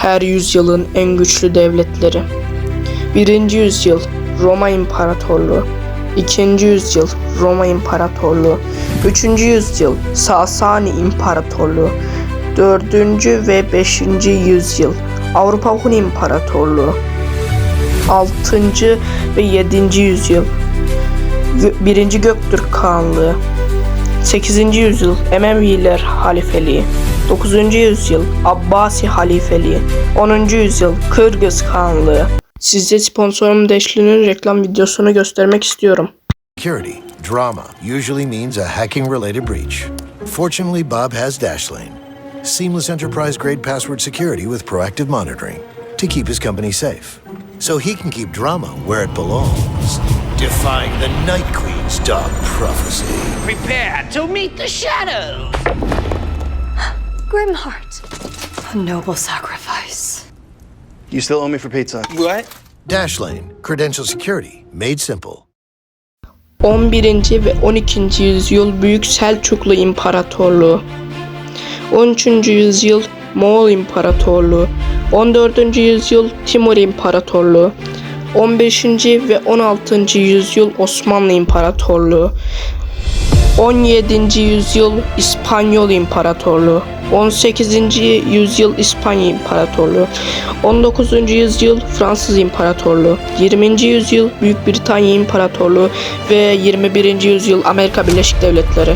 Her yüzyılın en güçlü devletleri. 1. yüzyıl Roma İmparatorluğu 2. yüzyıl Roma İmparatorluğu 3. yüzyıl Sasani İmparatorluğu 4. ve 5. yüzyıl Avrupa Hun İmparatorluğu 6. ve 7. yüzyıl 1. Göktürk Kağanlığı 8. yüzyıl Emeviler halifeliği 9. yüzyıl Abbasi halifeliği 10. yüzyıl Kırgız Kağanlığı Size sponsorum Deşli'nin reklam videosunu göstermek istiyorum. Security, drama, usually means a hacking related breach. Fortunately, Bob has Dashlane. Seamless enterprise grade password security with proactive monitoring to keep his company safe. So he can keep drama where it belongs. Defying the Night Queen's dark prophecy. Prepare to meet the shadows! Grimheart. A noble sacrifice. You still owe me for pizza. What? Dashlane, credential security made simple. 11. ve 12. yüzyıl Büyük Selçuklu İmparatorluğu 13. yüzyıl Moğol İmparatorluğu 14. yüzyıl Timur İmparatorluğu 15. ve 16. yüzyıl Osmanlı İmparatorluğu 17. yüzyıl İspanyol İmparatorluğu 18. yüzyıl İspanya İmparatorluğu 19. yüzyıl Fransız İmparatorluğu 20. yüzyıl Büyük Britanya İmparatorluğu ve 21. yüzyıl Amerika Birleşik Devletleri